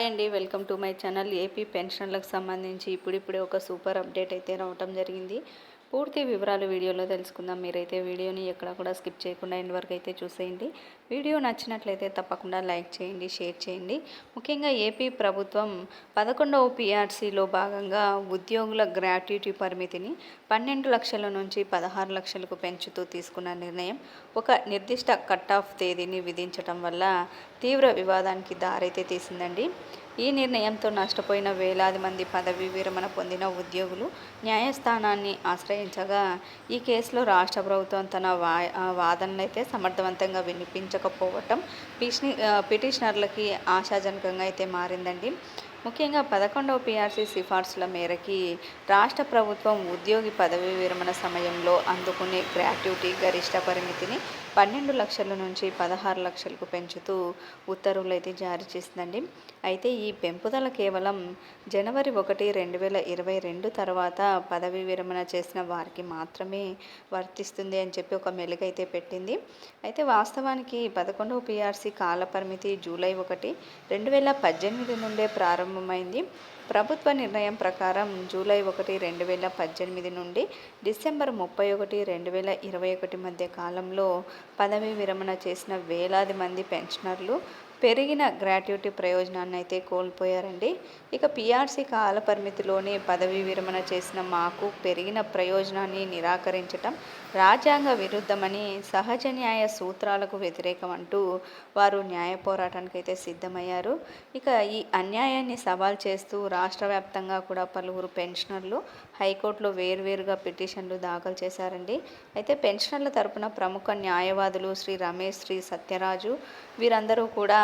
Hi అండి welcome to my channel. AP పెన్షన్లకు సంబంధించి ఇప్పుడిప్పుడే ఒక సూపర్ అప్డేట్ అయితే రావటం జరిగింది. పూర్తి వివరాలు వీడియోలో తెలుసుకుందాం. మీరైతే వీడియోని ఎక్కడ కూడా స్కిప్ చేయకుండా ఎండ్ వరకు అయితే చూసేయండి. వీడియో నచ్చినట్లయితే తప్పకుండా లైక్ చేయండి షేర్ చేయండి. ముఖ్యంగా ఏపీ ప్రభుత్వం పదకొండవ పిఆర్సీలో భాగంగా ఉద్యోగుల గ్రాట్యుటీ పరిమితిని పన్నెండు లక్షల నుంచి పదహారు లక్షలకు పెంచుతూ తీసుకున్న నిర్ణయం ఒక నిర్దిష్ట కట్ ఆఫ్ తేదీని విధించడం వల్ల తీవ్ర వివాదానికి దారైతే తీసిందండి. ఈ నిర్ణయంతో నష్టపోయిన వేలాది మంది పదవీ విరమణ పొందిన ఉద్యోగులు న్యాయస్థానాన్ని ఆశ్రయించగా ఈ కేసులో రాష్ట్ర ప్రభుత్వం తన వా వాదనలు అయితే సమర్థవంతంగా వినిపించకపోవటం పిటిషనర్లకి ఆశాజనకంగా అయితే మారిందండి. ముఖ్యంగా పదకొండవ పీఆర్సీ సిఫార్సుల మేరకి రాష్ట్ర ప్రభుత్వం ఉద్యోగి పదవీ విరమణ సమయంలో అందుకునే గ్రాట్యుటీ గరిష్ట పరిమితిని పన్నెండు లక్షల నుంచి పదహారు లక్షలకు పెంచుతూ ఉత్తర్వులు అయితే జారీ చేసిందండి. అయితే ఈ పెంపుదల కేవలం జనవరి ఒకటి రెండు వేల ఇరవై రెండు తర్వాత పదవీ విరమణ చేసిన వారికి మాత్రమే వర్తిస్తుంది అని చెప్పి ఒక మెలుగైతే పెట్టింది. అయితే వాస్తవానికి పదకొండవ పీఆర్సీ కాల పరిమితి జూలై ఒకటి రెండు వేల పద్దెనిమిది నుండే ప్రారంభం ప్రారంభమైంది. ప్రభుత్వ నిర్ణయం ప్రకారం జూలై ఒకటి రెండు వేల పద్దెనిమిది నుండి డిసెంబర్ ముప్పై ఒకటి రెండు వేల ఇరవై ఒకటి మధ్య కాలంలో పదవీ విరమణ చేసిన వేలాది మంది పెన్షనర్లు పెరిగిన గ్రాట్యుటీ ప్రయోజనాన్ని అయితే కోల్పోయారండి. ఇక పిఆర్సీ కాల పరిమితిలోనే పదవీ విరమణ చేసిన మాకు పెరిగిన ప్రయోజనాన్ని నిరాకరించటం రాజ్యాంగ విరుద్ధమని సహజ న్యాయ సూత్రాలకు వ్యతిరేకం అంటూ వారు న్యాయ పోరాటానికి అయితే సిద్ధమయ్యారు. ఇక ఈ అన్యాయాన్ని సవాల్ చేస్తూ రాష్ట్ర వ్యాప్తంగా కూడా పలువురు పెన్షనర్లు హైకోర్టులో వేర్వేరుగా పిటిషన్లు దాఖలు చేశారండి. అయితే పెన్షనర్ల తరపున ప్రముఖ న్యాయవాదులు శ్రీ రమేష్ శ్రీ సత్యరాజు వీరందరూ కూడా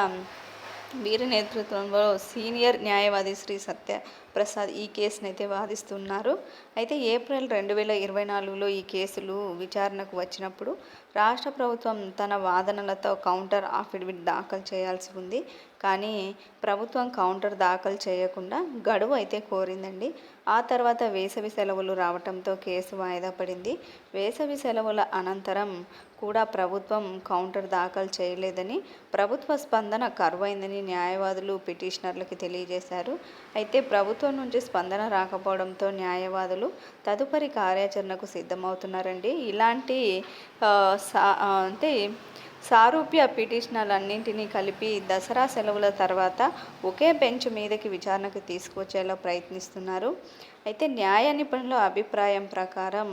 వీరి నేతృత్వంలో సీనియర్ న్యాయవాది శ్రీ సత్య ప్రసాద్ ఈ కేసును అయితే వాదిస్తున్నారు. అయితే ఏప్రిల్ రెండు వేల ఇరవై నాలుగులో ఈ కేసులు విచారణకు వచ్చినప్పుడు రాష్ట్ర ప్రభుత్వం తన వాదనలతో కౌంటర్ అఫిడవిట్ దాఖలు చేయాల్సి ఉంది. కానీ ప్రభుత్వం కౌంటర్ దాఖలు చేయకుండా గడువు అయితే కోరిందండి. ఆ తర్వాత వేసవి సెలవులు రావడంతో కేసు వాయిదా పడింది. వేసవి సెలవుల అనంతరం కూడా ప్రభుత్వం కౌంటర్ దాఖలు చేయలేదని ప్రభుత్వ స్పందన కరువైందని న్యాయవాదులు పిటిషనర్లకి తెలియజేశారు. అయితే ప్రభుత్వం నుంచి స్పందన రాకపోవడంతో న్యాయవాదులు తదుపరి కార్యాచరణకు సిద్ధమవుతున్నారండి. ఇలాంటి అంటే సారూప్య పిటిషనర్లన్నింటినీ కలిపి దసరా సెలవుల తర్వాత ఒకే బెంచ్ మీదకి విచారణకు తీసుకొచ్చేలా ప్రయత్నిస్తున్నారు. అయితే న్యాయ నిపుణుల అభిప్రాయం ప్రకారం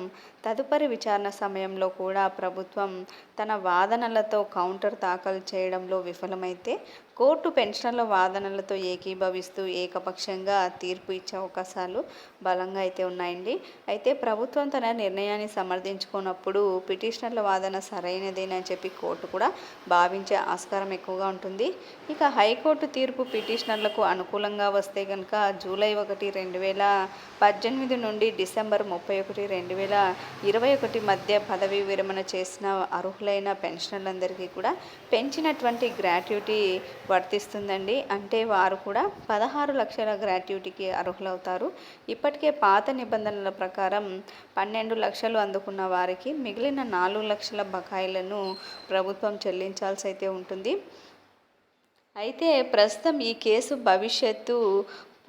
తదుపరి విచారణ సమయంలో కూడా ప్రభుత్వం తన వాదనలతో కౌంటర్ దాఖలు చేయడంలో విఫలమైతే కోర్టు పెన్షన్ల వాదనలతో ఏకీభవిస్తూ ఏకపక్షంగా తీర్పు ఇచ్చే అవకాశాలు బలంగా అయితే ఉన్నాయండి. అయితే ప్రభుత్వం తన నిర్ణయాన్ని సమర్థించుకున్నప్పుడు పిటిషనర్ల వాదన సరైనదేనని చెప్పి కోర్టు కూడా భావించే ఆస్కారం ఎక్కువగా ఉంటుంది. ఇక హైకోర్టు తీర్పు పిటిషనర్లకు అనుకూలంగా వస్తే కనుక జూలై ఒకటి రెండు వేల పద్దెనిమిది నుండి డిసెంబర్ ముప్పై ఒకటి రెండు వేల ఇరవై ఒకటి మధ్య పదవీ విరమణ చేసిన అర్హులైన పెన్షనర్లందరికీ కూడా పెంచినటువంటి గ్రాట్యుటీ వర్తిస్తుందండి. అంటే వారు కూడా పదహారు లక్షల గ్రాట్యుటీకి అర్హులవుతారు. ఇప్పటికే పాత నిబంధనల ప్రకారం పన్నెండు లక్షలు అందుకున్న వారికి మిగిలిన నాలుగు లక్షల బకాయిలను ప్రభుత్వం చెల్లించాల్సి అయితే ఉంటుంది. అయితే ప్రస్తుతం ఈ కేసు భవిష్యత్తు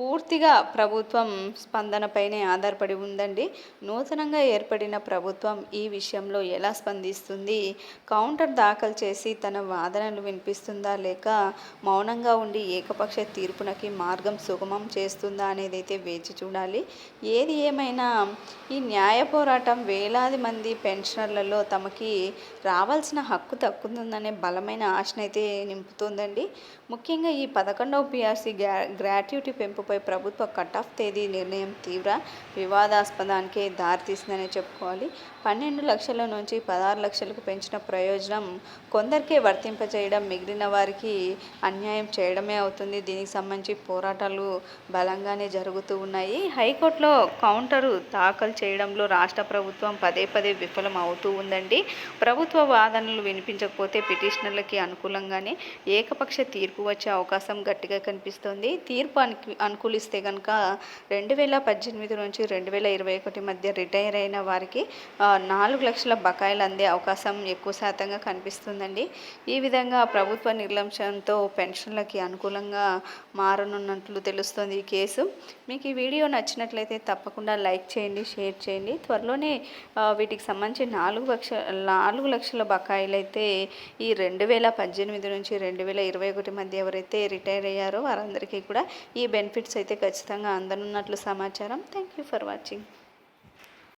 పూర్తిగా ప్రభుత్వం స్పందనపైనే ఆధారపడి ఉందండి. నూతనంగా ఏర్పడిన ప్రభుత్వం ఈ విషయంలో ఎలా స్పందిస్తుంది? కౌంటర్ దాఖలు చేసి తన వాదనలు వినిపిస్తుందా లేక మౌనంగా ఉండి ఏకపక్ష తీర్పునకి మార్గం సుగమం చేస్తుందా అనేది అయితే వేచి చూడాలి. ఏది ఏమైనా ఈ న్యాయ పోరాటం వేలాది మంది పెన్షనర్లలో తమకి రావాల్సిన హక్కు తక్కుతుందనే బలమైన ఆశనైతే నింపుతుందండి. ముఖ్యంగా ఈ పదకొండవ పిఆర్సీ గ్రా గ్రాట్యుటీ పెంపు పై ప్రభుత్వ కట్ ఆఫ్ తేదీ నిర్ణయం తీవ్ర వివాదాస్పదానికే దారితీసిందని చెప్పుకోవాలి. పన్నెండు లక్షల నుంచి పదహారు లక్షలకు పెంచిన ప్రయోజనం కొందరికే వర్తింపజేయడం మిగిలిన వారికి అన్యాయం చేయడమే అవుతుంది. దీనికి సంబంధించి పోరాటాలు బలంగానే జరుగుతూ ఉన్నాయి. హైకోర్టులో కౌంటరు దాఖలు చేయడంలో రాష్ట్ర ప్రభుత్వం పదే పదే విఫలం అవుతూ ఉందండి. ప్రభుత్వ వాదనలు వినిపించకపోతే పిటిషనర్లకి అనుకూలంగానే ఏకపక్ష తీర్పు వచ్చే అవకాశం గట్టిగా కనిపిస్తోంది. తీర్పు అను అనుకూలిస్తే కనుక రెండు వేల పద్దెనిమిది నుంచి రెండు వేల ఇరవై ఒకటి మధ్య రిటైర్ అయిన వారికి నాలుగు లక్షల బకాయిలు అందే అవకాశం ఎక్కువ శాతంగా కనిపిస్తుందండి. ఈ విధంగా ప్రభుత్వ నిర్లక్ష్యంతో పెన్షన్లకి అనుకూలంగా మారనున్నట్లు తెలుస్తుంది ఈ కేసు. మీకు ఈ వీడియో నచ్చినట్లయితే తప్పకుండా లైక్ చేయండి షేర్ చేయండి. త్వరలోనే వీటికి సంబంధించి నాలుగు లక్ష నాలుగు లక్షల బకాయిలు అయితే ఈ రెండు వేల పద్దెనిమిది నుంచి రెండు వేల ఇరవై ఒకటి మధ్య ఎవరైతే రిటైర్ అయ్యారో వారందరికీ కూడా ఈ బెనిఫిట్స్ అయితే ఖచ్చితంగా అందనున్నట్లు సమాచారం. Thank you for watching